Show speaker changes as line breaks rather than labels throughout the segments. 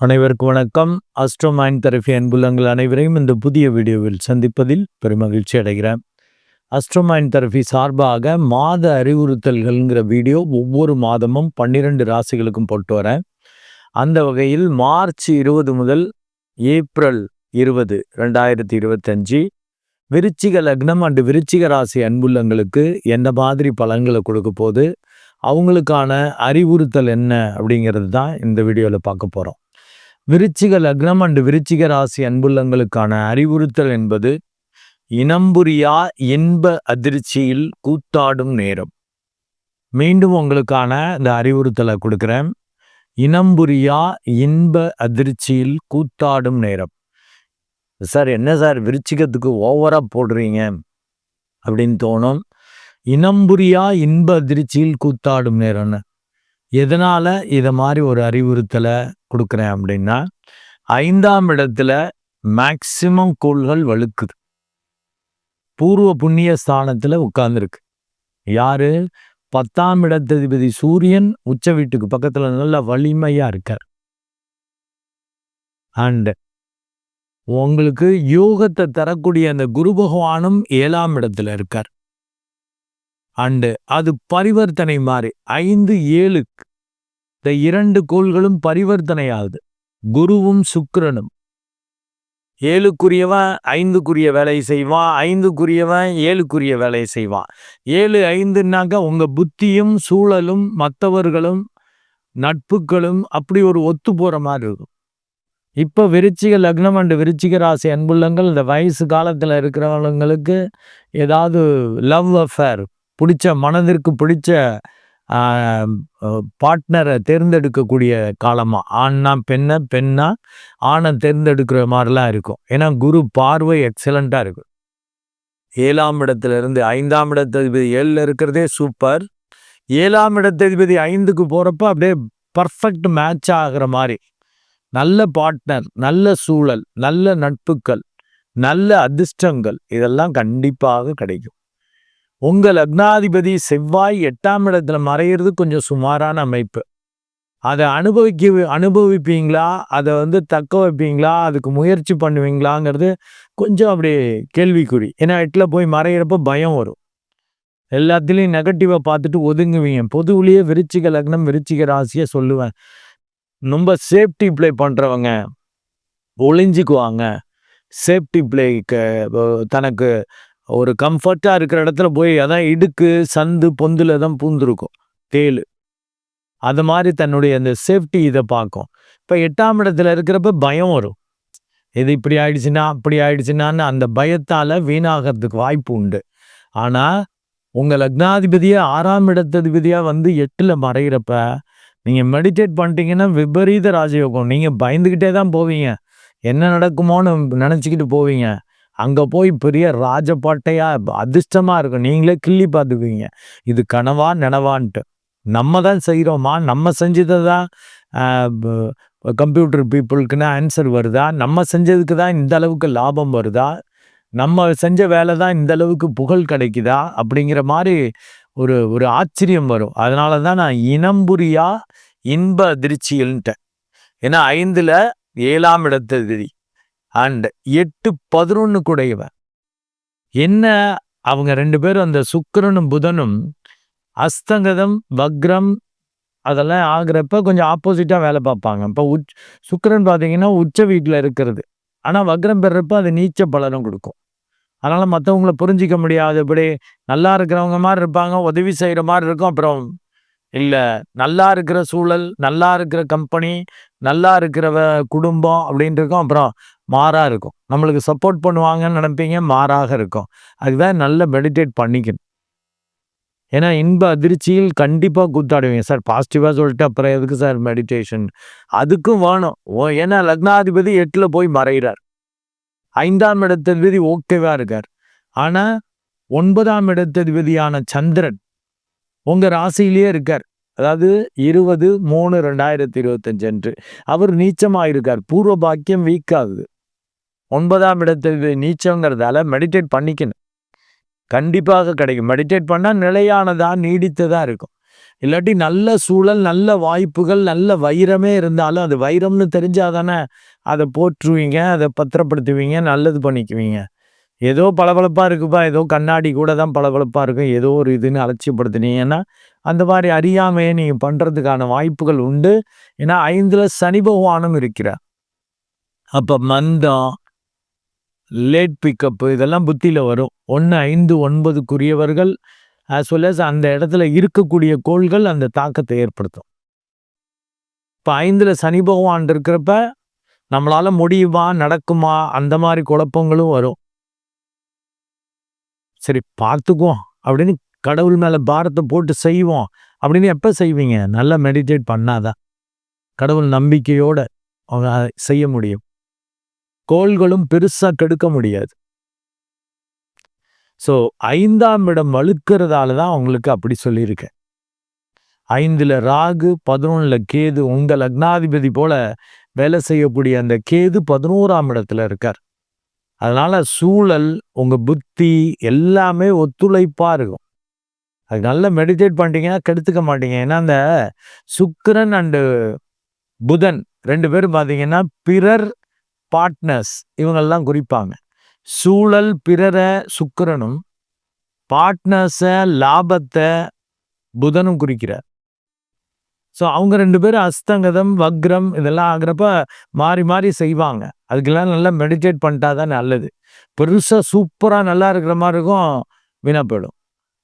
அனைவருக்கும் வணக்கம். அஸ்ட்ரோமைன் தெரபி அன்புள்ளங்கள் அனைவரையும் இந்த புதிய வீடியோவில் சந்திப்பதில் பெருமகிழ்ச்சி அடைகிறேன். அஸ்ட்ரோமைன் தெரபி சார்பாக மாத அறிவுறுத்தல்கள்ங்கிற வீடியோ ஒவ்வொரு மாதமும் பன்னிரெண்டு ராசிகளுக்கும் போட்டு வரேன். அந்த வகையில் மார்ச் இருபது முதல் ஏப்ரல் இருபது ரெண்டாயிரத்தி இருபத்தஞ்சி விருச்சிக லக்னம் அண்டு விருச்சிக ராசி அன்புள்ளங்களுக்கு எந்த மாதிரி பலன்களை கொடுக்க போது அவங்களுக்கான அறிவுறுத்தல் என்ன அப்படிங்கிறது தான் இந்த வீடியோவில் பார்க்க போகிறோம் விருச்சிக லக்னம் அண்டு விருச்சிக ராசி அன்புள்ளங்களுக்கான அறிவுறுத்தல் என்பது இனம்புரியா இன்ப அதிர்ச்சியில் கூத்தாடும் நேரம். மீண்டும் உங்களுக்கான இந்த அறிவுறுத்தலை கொடுக்குறேன். இனம்புரியா இன்ப அதிர்ச்சியில் கூத்தாடும் நேரம். சார் என்ன சார் விருச்சிகத்துக்கு ஓவராக போடுறீங்க? அப்படின்னு தோணும். இனம்புரியா இன்ப அதிர்ச்சியில் கூத்தாடும் நேரம்னு. எதனால் இதை மாதிரி ஒரு அறிவுறுத்தலை கொடுக்குறேன் அப்படின்னா ஐந்தாம் இடத்துல மேக்சிமம் கோள்கள் வழுக்குது. பூர்வ புண்ணிய ஸ்தானத்தில் உட்கார்ந்துருக்கு யாரு? பத்தாம் இடத்ததிபதி சூரியன் உச்ச வீட்டுக்கு பக்கத்தில் நல்ல வலிமையாக இருக்கார். அண்ட் உங்களுக்கு யோகத்தை தரக்கூடிய அந்த குரு பகவானும் ஏழாம் இடத்துல இருக்கார். அண்டு அது பரிவர்த்தனை மாதிரி ஐந்து ஏழு இந்த இரண்டு கோள்களும் பரிவர்த்தனை ஆகுது குருவும் சுக்கிரனும். ஏழுக்குரியவன் ஐந்துக்குரிய வேலையை செய்வான் ஐந்துக்குரியவன் ஏழுக்குரிய வேலையை செய்வான். ஏழு ஐந்துனாக்கா உங்கள் புத்தியும் சூழலும் மற்றவர்களும் நட்புகளும் அப்படி ஒரு ஒத்து போகிற மாதிரி இருக்கும். இப்போ விருச்சிக லக்னம் அண்டு விருச்சிக ராசி அன்புள்ளங்கள் இந்த வயசு காலத்தில் இருக்கிறவங்களுக்கு ஏதாவது லவ் அஃபேர் பிடிச்ச மனதிற்கு பிடிச்ச பார்ட்னரை தேர்ந்தெடுக்கக்கூடிய காலமாக ஆண்னா பெண்ணை பெண்ணா? ஆணை தேர்ந்தெடுக்கிற மாதிரிலாம் இருக்கும். ஏன்னா குரு பார்வை எக்ஸலண்ட்டாக இருக்கும் ஏழாம் இடத்துல இருந்து ஐந்தாம் இடத்ததிபதி ஏழில் இருக்கிறதே சூப்பர் ஏழாம் இடத்ததிபதி ஐந்துக்கு போகிறப்ப அப்படியே பர்ஃபெக்ட் மேட்ச் ஆகிற மாதிரி. நல்ல பார்ட்னர் நல்ல சூழல் நல்ல நட்புகள் நல்ல அதிர்ஷ்டங்கள் இதெல்லாம் கண்டிப்பாக கிடைக்கும். உங்கள் லக்னாதிபதி செவ்வாய் எட்டாம் இடத்துல மறையிறது கொஞ்சம் சுமாரான அமைப்பு. அதை அனுபவிக்க அனுபவிப்பீங்களா? அதை வந்து தக்க வைப்பீங்களா? அதுக்கு முயற்சி பண்ணுவீங்களாங்கிறது கொஞ்சம் அப்படி கேள்விக்குறி. ஏன்னா எட்டில் போய் மறையிறப்ப பயம் வரும். எல்லாத்துலேயும் நெகட்டிவாக பார்த்துட்டு ஒதுங்குவீங்க. பொதுவிலேயே விருச்சிக லக்னம் விருச்சிக ராசியை சொல்லுவேன். ரொம்ப சேஃப்டி ப்ளே பண்ணுறவங்க ஒளிஞ்சிக்குவாங்க. சேஃப்டி பிளேக்கு தனக்கு ஒரு கம்ஃபர்ட்டாக இருக்கிற இடத்துல போய் அதான் இடுக்கு சந்து பொந்தில் தான் பூந்துருக்கும். தேல் அது மாதிரி தன்னுடைய அந்த சேஃப்டி இதை பார்க்கும். இப்போ எட்டாம் இடத்துல இருக்கிறப்ப பயம் வரும். இது இப்படி ஆயிடுச்சுன்னா அப்படி ஆயிடுச்சுன்னான்னு அந்த பயத்தால் வீணாகிறதுக்கு வாய்ப்பு உண்டு. ஆனால் உங்கள் லக்னாதிபதியை ஆறாம் இடத்ததிபதியாக வந்து எட்டில் மறைகிறப்ப நீங்கள் மெடிடேட் பண்ணிட்டீங்கன்னா விபரீத ராஜயோகம். நீங்கள் பயந்துக்கிட்டே தான் போவீங்க. என்ன நடக்குமோன்னு நினச்சிக்கிட்டு போவீங்க. அங்கே போய் பெரிய ராஜபாட்டையாக அதிர்ஷ்டமாக இருக்கும். நீங்களே கிள்ளி பார்த்துக்குவீங்க. இது கனவா நினவான்ட்டு. நம்ம தான் செய்கிறோமா நம்ம செஞ்சதை தான் கம்ப்யூட்டர் பீப்புளுக்குன்னு ஆன்சர் வருதா? நம்ம செஞ்சதுக்கு தான் இந்த அளவுக்கு லாபம் வருதா? நம்ம செஞ்ச வேலை தான் இந்த அளவுக்கு புகழ் கிடைக்குதா? அப்படிங்கிற மாதிரி ஒரு ஒரு ஆச்சரியம் வரும். அதனால தான் நான் இனம்புரியா இன்ப அதிர்ச்சிகள்ன்ட்டேன் ஏன்னா ஐந்தில் ஏழாம் இடத்ததிரி. அண்ட் எட்டு பதினொன்று கூடையவன் என்ன அவங்க ரெண்டு பேரும் அந்த சுக்கரனும் புதனும் அஸ்தங்கதம் வக்ரம் அதெல்லாம் ஆகிறப்ப கொஞ்சம் ஆப்போசிட்டாக வேலை பார்ப்பாங்க. இப்போ உச் சுக்கரன் பார்த்தீங்கன்னா உச்ச வீட்டில் இருக்கிறது. ஆனால் வக்ரம் பெறப்ப அது நீச்ச பலனும் கொடுக்கும். அதனால் மற்றவங்கள புரிஞ்சிக்க முடியாதபடி நல்லா இருக்கிறவங்க மாதிரி இருப்பாங்க உதவி செய்கிற மாதிரி இருக்கும். அப்புறம் இல்லை நல்லா இருக்கிற சூழல் நல்லா இருக்கிற கம்பெனி நல்லா இருக்கிறவ குடும்பம் அப்படின்ட்டு இருக்கும். அப்புறம் மாறாக இருக்கும். நம்மளுக்கு சப்போர்ட் பண்ணுவாங்கன்னு நினைப்பீங்க மாறாக இருக்கும். அதுதான் நல்ல மெடிடேட் பண்ணிக்கணும். ஏன்னா இன்ப அதிர்ச்சியில் கண்டிப்பாக கூத்தாடுவீங்க. சார் பாசிட்டிவாக சொல்லிட்டு அப்புறம் எதுக்கு சார் மெடிடேஷன் அதுக்கும் வேணும். ஓ ஏன்னா லக்னாதிபதி எட்டில் போய் மறைகிறார் ஐந்தாம் இடத்ததிபதி ஓகேவாக இருக்கார். ஆனால் ஒன்பதாம் இடத்ததிபதியான சந்திரன் உங்கள் ராசியிலேயே இருக்கார். அதாவது இருபது மூணு ரெண்டாயிரத்தி இருபத்தஞ்சு அன்று. அவர் நீச்சமாக இருக்கார் பூர்வ பாக்கியம் வீக் ஆகுது ஒன்பதாம் இடத்தில் நீச்சங்கிறதால மெடிடேட் பண்ணிக்கணும். கண்டிப்பாக கிடைக்கும். மெடிடேட் பண்ணால் நிலையானதாக நீடித்ததாக இருக்கும். இல்லாட்டி நல்ல சூழல் நல்ல வாய்ப்புகள் நல்ல வைரமே இருந்தாலும் அது வைரம்னு தெரிஞ்சாதானே அதை போற்றுவீங்க அதை பத்திரப்படுத்துவீங்க நல்லது பண்ணிக்குவீங்க. ஏதோ பளபளப்பாக இருக்குப்பா. ஏதோ கண்ணாடி கூட தான் பளபளப்பாக இருக்கும். ஏதோ ஒரு இதுன்னு அலட்சியப்படுத்துனீங்கன்னா அந்த மாதிரி அறியாமையை நீங்கள் பண்ணுறதுக்கான வாய்ப்புகள் உண்டு. ஏன்னா ஐந்தில் சனி பகவானும் இருக்கிறார். அப்போ மந்தம் லேட் பிக்கப்பு இதெல்லாம் புத்தியில் வரும். ஒன்று ஐந்து ஒன்பதுக்குரியவர்கள் ஆஸ் வெல் அஸ் அந்த இடத்துல இருக்கக்கூடிய கோள்கள் அந்த தாக்கத்தை ஏற்படுத்தும். இப்போ ஐந்தில் சனி பகவான் இருக்கிறப்ப நம்மளால் முடியுமா நடக்குமா அந்த மாதிரி குழப்பங்களும் வரும். சரி பார்த்துக்குவோம். அப்படின்னு கடவுள் மேலே பாரத்தை போட்டு செய்வோம். அப்படின்னு எப்போ செய்வீங்க? நல்லா மெடிடேட் பண்ணாதான் கடவுள் நம்பிக்கையோடு அவங்க செய்ய முடியும். கோள்களும் பெருசாக கெடுக்க முடியாது. ஸோ ஐந்தாம் இடம் வலுக்கிறதால தான் அவங்களுக்கு அப்படி சொல்லியிருக்கேன். ஐந்தில் ராகு பதினொன்றில் கேது உங்கள் லக்னாதிபதி போல வேலை செய்யக்கூடிய அந்த கேது பதினோராம் இடத்துல இருக்கார். அதனால் சூழல் உங்கள் புத்தி எல்லாமே ஒத்துழைப்பாக இருக்கும். அது நல்லா மெடிடேட் பண்ணிட்டீங்கன்னா கெடுத்துக்க மாட்டீங்க. ஏன்னா அந்த சுக்கரன் அண்டு புதன் ரெண்டு பேரும் பார்த்தீங்கன்னா பிறர் பார்ட்னர்ஸ் இவங்கெல்லாம் குறிப்பாங்க. சூழல் பிறரை சுக்கரனும் பார்ட்னர்ஸை லாபத்தை புதனும் குறிக்கிறார். ஸோ அவங்க ரெண்டு பேரும் அஸ்தங்கதம் வக்ரம் இதெல்லாம் ஆகிறப்ப மாறி மாறி செய்வாங்க. அதுக்கெல்லாம் நல்லா மெடிடேட் பண்ணிட்டா தான் நல்லது. பெருசாக சூப்பராக நல்லா இருக்கிற மாதிரி இருக்கும் வீணாக போயிடும்.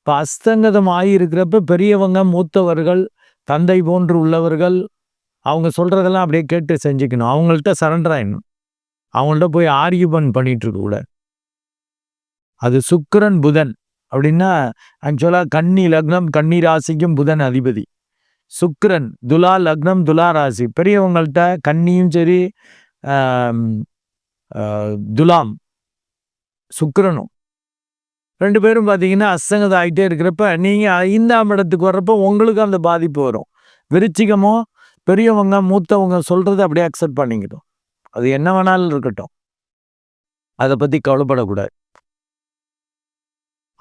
இப்போ அஸ்தங்கதம் ஆகியிருக்கிறப்ப பெரியவங்க மூத்தவர்கள் தந்தை போன்று உள்ளவர்கள் அவங்க சொல்கிறதெல்லாம் அப்படியே கேட்டு செஞ்சுக்கணும். அவங்கள்ட்ட சரண்டர் ஆயிடணும். அவங்கள்ட்ட போய் ஆர்கியூமெண்ட் பண்ணிட்டு கூட அது சுக்கரன் புதன் அப்படின்னா ஆக்சுவலாக கன்னி லக்னம் கன்னி ராசிக்கும் புதன் அதிபதி. சுக்ரன் துலா லக்னம் துலா ராசி பெரியவங்கள்ட்ட கன்னியும் சரி துலாம் சுக்ரனும் ரெண்டு பேரும் பார்த்தீங்கன்னா அசங்கதம் ஆகிட்டே இருக்கிறப்ப நீங்கள் ஐந்தாம் இடத்துக்கு வர்றப்போ உங்களுக்கு அந்த பாதிப்பு வரும். விருச்சிகமோ பெரியவங்க மூத்தவங்க சொல்கிறத அப்படியே அக்செப்ட் பண்ணிக்கிட்டோம். அது என்ன வேணாலும் இருக்கட்டும். அதை பற்றி கவலைப்படக்கூடாது.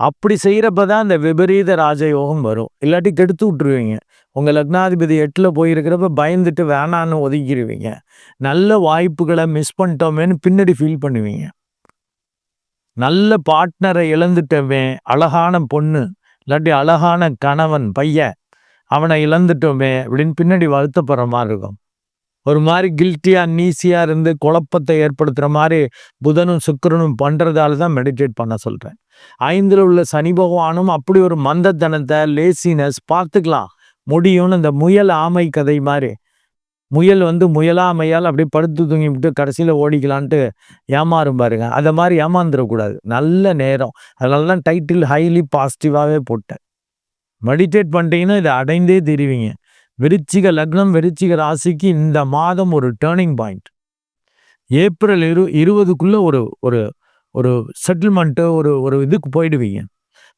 அப்படி செய்கிறப்ப தான் அந்த விபரீத ராஜயோகம் வரும். இல்லாட்டி கெடுத்து விட்டுருவீங்க. உங்கள் லக்னாதிபதி எட்டில் போயிருக்கிறப்ப பயந்துட்டு வேணான்னு ஒதுக்கிடுவீங்க நல்ல வாய்ப்புகளை மிஸ் பண்ணிட்டோமேன்னு பின்னாடி ஃபீல் பண்ணுவீங்க. நல்ல பார்ட்னரை இழந்துட்டோமே அழகான பொண்ணு இல்லாட்டி அழகான கணவன் பையன் அவனை இழந்துட்டோமே அப்படின்னு பின்னாடி வருத்தப்படுற மாதிரி இருக்கும். ஒரு மாதிரி கில்ட்டியாக நீசியாக இருந்து குழப்பத்தை ஏற்படுத்துகிற மாதிரி புதனும் சுக்கரனும் பண்ணுறதால தான் மெடிடேட் பண்ண சொல்கிறேன் ஐந்தில் உள்ள சனி பகவானும் அப்படி ஒரு மந்தத்தனத்தை லேசினஸ் பார்த்துக்கலாம். முடியும்னு இந்த முயல் ஆமை கதை மாதிரி முயல் வந்து முயலாமையால் அப்படியே படுத்து தூங்கிவிட்டு கடைசியில் ஓடிக்கலான்ட்டு ஏமாறும் பாருங்க. அதை மாதிரி ஏமாந்துடக்கூடாது நல்ல நேரம். அதனால தான் டைட்டில் ஹைலி பாசிட்டிவாகவே போட்டேன். மெடிடேட் பண்ணிட்டீங்கன்னா இதை அடைந்தே தெரிவிங்க. விருச்சிக லக்னம் விருச்சிக ராசிக்கு இந்த மாதம் ஒரு டேர்னிங் பாயிண்ட் ஏப்ரல் இரு இருபதுக்குள்ளே ஒரு ஒரு ஒரு செட்டில்மெண்ட்டு ஒரு ஒரு இதுக்கு போயிடுவீங்க.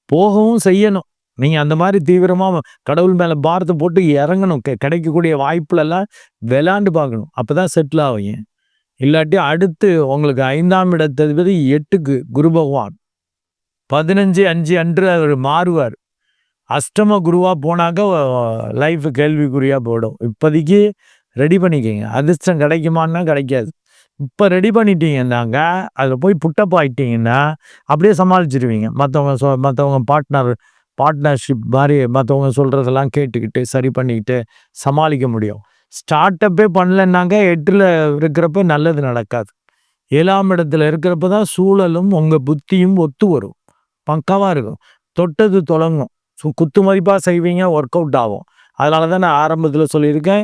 போகவும் செய்யணும். நீங்கள் அந்த மாதிரி தீவிரமாக கடவுள் மேலே பாரத்தை போட்டு இறங்கணும். கெ கிடைக்கக்கூடிய வாய்ப்புலெல்லாம் விளாண்டு பார்க்கணும். அப்போ தான் செட்டில் ஆவீங்க. இல்லாட்டி அடுத்து உங்களுக்கு ஐந்தாம் இடத்தது எட்டுக்கு குரு பகவான். பதினஞ்சு அஞ்சு அன்று அவர் மாறுவார். அஷ்டம குருவாக போனாக்க லைஃப் கேள்விக்குறியாக போயிடும். இப்போதைக்கு ரெடி பண்ணிக்கிங்க. அதிர்ஷ்டம் கிடைக்குமான்னா கிடைக்காது. இப்போ ரெடி பண்ணிட்டீங்கன்னாங்க அதில் போய் புட்டப் ஆகிட்டீங்கன்னா அப்படியே சமாளிச்சிருவீங்க. மற்றவங்க சொ மற்றவங்க பார்ட்னர் பார்ட்னர்ஷிப் மாதிரி மற்றவங்க சொல்கிறதெல்லாம் கேட்டுக்கிட்டு சரி பண்ணிக்கிட்டு சமாளிக்க முடியும். ஸ்டார்ட் அப்பே பண்ணலன்னாங்க எட்டில் இருக்கிறப்ப நல்லது நடக்காது. ஏழாம் இடத்துல இருக்கிறப்ப தான் சூழலும் உங்கள் புத்தியும் ஒத்து வரும். பக்காவாக இருக்கும். தொட்டது தொடங்கும். குத்து மதிப்பாக செய்வீங்க ஒர்க் அவுட் ஆகும். அதனால தான் நான் ஆரம்பத்தில் சொல்லியிருக்கேன்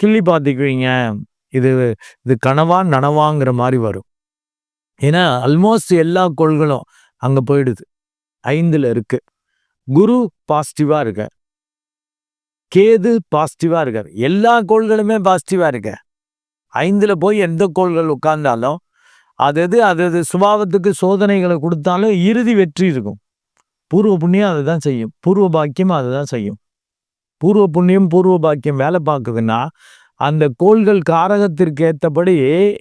கிள்ளி பார்த்துக்குவீங்க. இது இது கனவா நனவாங்கிற மாதிரி வரும். ஏன்னா ஆல்மோஸ்ட் எல்லா கோள்களும் அங்கே போயிடுது. ஐந்தில் இருக்குது குரு பாசிட்டிவாக இருக்க கேது பாசிட்டிவாக இருக்கார். எல்லா கோள்களுமே பாசிட்டிவாக இருக்க. ஐந்தில் போய் எந்த கோள்கள் உட்கார்ந்தாலும் அது அது அது சுபாவத்துக்கு சோதனைகளை கொடுத்தாலும் இறுதி வெற்றி இருக்கும். பூர்வ புண்ணியம் அதை தான் செய்யும். பூர்வ பாக்கியம் அதை தான் செய்யும். பூர்வ புண்ணியம் பூர்வ பாக்கியம் வேலை பார்க்குதுன்னா அந்த கோள்கள் காரகத்திற்கு ஏற்றபடி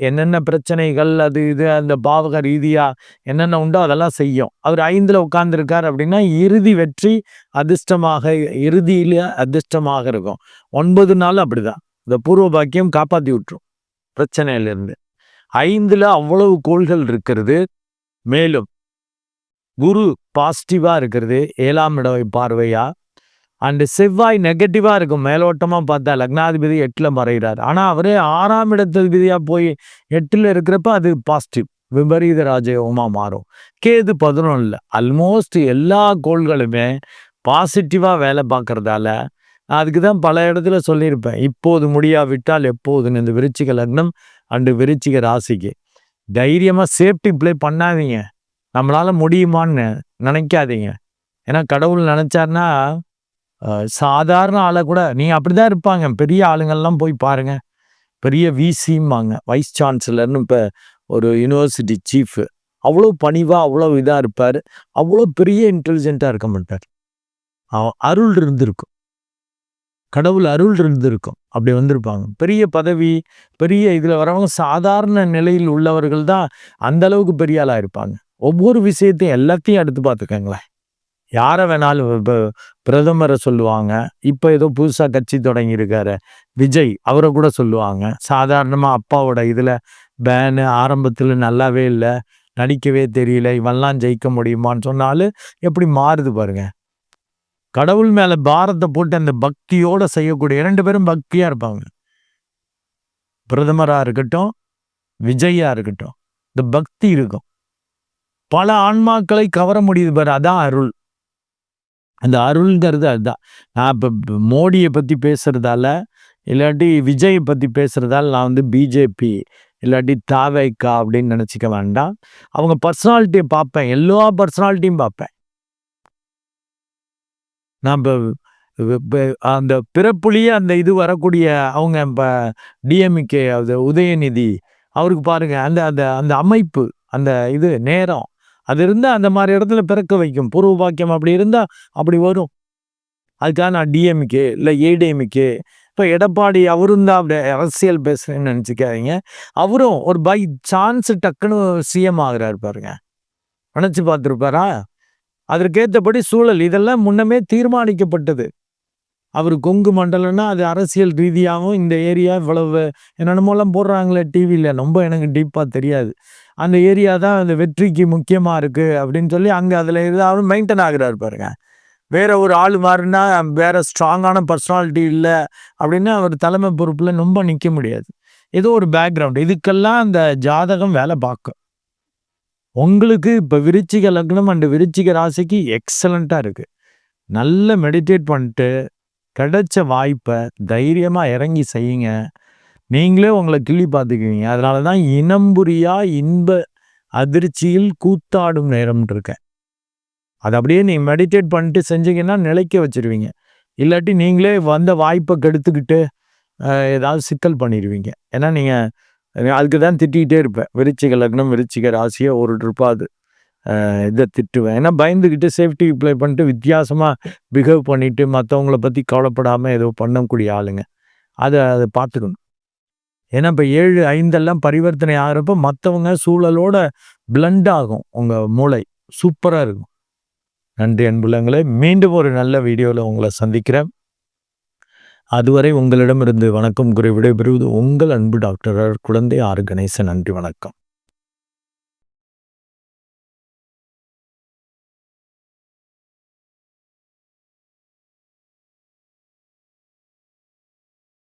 என்னென்ன பிரச்சனைகள் அது இது அந்த பாவக ரீதியாக என்னென்ன உண்டோ அதெல்லாம் செய்யும். அவர் ஐந்தில் உட்காந்துருக்கார் அப்படின்னா இறுதி வெற்றி அதிர்ஷ்டமாக இறுதியில் அதிர்ஷ்டமாக இருக்கும். ஒன்பது நாள் அப்படிதான். இந்த பூர்வ பாக்கியம் காப்பாற்றி விட்டுரும் பிரச்சனையிலிருந்து. ஐந்தில் அவ்வளவு கோள்கள் இருக்கிறது. மேலும் குரு பாசிட்டிவாக இருக்கிறது ஏழாம் இடவை பார்வையா? அண்டு செவ்வாய் நெகட்டிவாக இருக்கும். மேலோட்டமாக பார்த்தா லக்னாதிபதி எட்டில் மறைகிறார். ஆனால் அவரே ஆறாம் இடத்ததிபதியா போய் எட்டில் இருக்கிறப்ப அது பாசிட்டிவ் விபரீத ராஜயோகமாக மாறும். கேது பதினொன்றில் ஆல்மோஸ்ட் எல்லா கோள்களுமே பாசிட்டிவாக வேலை பார்க்குறதால அதுக்கு தான் பல இடத்துல சொல்லியிருப்பேன். இப்போது முடியாவிட்டால் எப்போதுன்னு இந்த விருச்சிக லக்னம் அண்டு விருச்சிக ராசிக்கு. தைரியமாக சேஃப்டி பிளே பண்ணாதீங்க. நம்மளால் முடியுமான்னு நினைக்காதீங்க. ஏன்னா கடவுள் நினச்சாருன்னா சாதாரண ஆளை கூட நீங்கள் அப்படி தான் இருப்பாங்க. பெரிய ஆளுங்கள்லாம் போய் பாருங்கள் பெரிய விசிம்பாங்க வைஸ் சான்சலர்னு இப்போ ஒரு யூனிவர்சிட்டி சீஃபு அவ்வளோ பணிவாக அவ்வளோ இதாக இருப்பார். அவ்வளோ பெரிய இன்டெலிஜென்ட்டாக இருக்க மாட்டார். அருள் இருந்திருக்கும். கடவுள் அருள் இருந்திருக்கும். அப்படி வந்திருப்பாங்க. பெரிய பதவி பெரிய இதில் வரவங்க சாதாரண நிலையில் உள்ளவர்கள் தான் அந்த அளவுக்கு பெரிய ஆளாக இருப்பாங்க. ஒவ்வொரு விஷயத்தையும் எல்லாத்தையும் எடுத்து பார்த்துக்கங்களேன். யாரை வேணாலும் இப்போ பிரதமரை சொல்லுவாங்க. இப்போ ஏதோ புதுசாக கட்சி தொடங்கியிருக்காரு. விஜய் அவரை கூட சொல்லுவாங்க. சாதாரணமாக அப்பாவோட இதில் பேனு ஆரம்பத்தில் நல்லாவே இல்லை. நடிக்கவே தெரியல. இவெல்லாம் ஜெயிக்க முடியுமான்னு சொன்னாலும் எப்படி மாறுது பாருங்க. கடவுள் மேலே பாரத்தை போட்டு அந்த பக்தியோடு செய்யக்கூடிய இரண்டு பேரும் பக்தியாக இருப்பாங்க. பிரதமராக இருக்கட்டும் விஜய்யாக இருக்கட்டும் இந்த பக்தி இருக்கும். பல ஆன்மாக்களை கவர முடியுது பாரு அதான் அருள். அந்த அருள்ங்கிறது அதுதான். நான் இப்போ மோடியை பற்றி பேசுகிறதால இல்லாட்டி விஜயை பற்றி பேசுகிறதால நான் வந்து பிஜேபி இல்லாட்டி தாவைக்கா அப்படின்னு நினச்சிக்க வேண்டாம். அவங்க பர்சனாலிட்டியை பார்ப்பேன். எல்லா பர்சனாலிட்டியும் பார்ப்பேன். நான் இப்போ அந்த பிறப்புலேயே அந்த இது வரக்கூடிய அவங்க இப்போ டிஎம்கே அது உதயநிதி அவருக்கு பாருங்கள் அந்த அந்த அந்த அமைப்பு அந்த இது நேரம் அது இருந்தால் அந்த மாதிரி இடத்துல பிறக்க வைக்கும். பூர்வ பாக்கியம் அப்படி இருந்தால் அப்படி வரும். அதுக்காக நான் டிஎம்கே இல்லை ஏடிஎம்கே இப்போ எடப்பாடி அவரும் தான் அப்படி அரசியல் பேசுகிறேன்னு நினச்சிக்காதீங்க. அவரும் ஒரு பை சான்ஸ் டக்குன்னு சிஎம் ஆகிறாரு பாருங்க. நினச்சி பார்த்துருப்பாரா? அதற்கேற்றபடி சூழல். இதெல்லாம் முன்னமே தீர்மானிக்கப்பட்டது. அவர் கொங்கு மண்டலம்னா அது அரசியல் ரீதியாகவும் இந்த ஏரியா இவ்வளவு என்னென்னமோலாம் போடுறாங்களே டிவியில் ரொம்ப எனக்கு டீப்பாக தெரியாது. அந்த ஏரியா தான் அந்த வெற்றிக்கு முக்கியமாக இருக்குது அப்படின்னு சொல்லி அங்கே அதில் ஏதாவது மெயின்டைன் ஆகிறாரு பாருங்க. வேற ஒரு ஆள் மாறினா வேற ஸ்ட்ராங்கான பர்சனாலிட்டி இல்லை அப்படின்னு அவர் தலைமை பொறுப்பில் ரொம்ப நிற்க முடியாது. ஏதோ ஒரு பேக்ரவுண்ட் இதுக்கெல்லாம் அந்த ஜாதகம் வேலை பார்க்கும். உங்களுக்கு இப்போ விருச்சிக லக்னம் அண்டு விருச்சிக ராசிக்கு எக்ஸலண்ட்டாக இருக்குது நல்ல மெடிடேட் பண்ணிட்டு கிடைச்ச வாய்ப்பை தைரியமாக இறங்கி செய்யுங்க. நீங்களே உங்களை கிள்ளி பார்த்துக்குவீங்க. அதனால தான் இனம்புரியா இன்ப அதிர்ச்சியில் கூத்தாடும் நேரம் இருக்கேன். அது அப்படியே நீங்கள் மெடிடேட் பண்ணிட்டு செஞ்சீங்கன்னா நிலைக்க வச்சிருவீங்க. இல்லாட்டி நீங்களே வந்த வாய்ப்பை கெடுத்துக்கிட்டு ஏதாவது சிக்கல் பண்ணிடுவீங்க ஏன்னா நீங்கள் அதுக்கு தான் திட்டிகிட்டே இருப்பேன். விருச்சிக லக்னம் விருச்சிக ராசியை ஒரு ட்ரிப்பாது இதை திட்டுவேன். ஏன்னா பயந்துக்கிட்டு சேஃப்டி ப்ளே பண்ணிட்டு வித்தியாசமாக பிஹேவ் பண்ணிவிட்டு மற்றவங்கள பற்றி கவலைப்படாமல் ஏதோ பண்ணக்கூடிய ஆளுங்க. அதை அதை பார்த்துக்கணும். ஏன்னா இப்போ ஏழு ஐந்தெல்லாம் பரிவர்த்தனை ஆகிறப்ப மற்றவங்க சூழலோட பிளண்ட் ஆகும். உங்கள் மூளை சூப்பராக இருக்கும். நன்றி அன்புள்ளங்களே மீண்டும் ஒரு நல்ல வீடியோவில் உங்களை சந்திக்கிறேன். அதுவரை உங்களிடமிருந்து வணக்கம் குறை விடைபெறுவது உங்கள் அன்பு டாக்டர் குழந்தை ஆர் கணேசன். நன்றி வணக்கம்.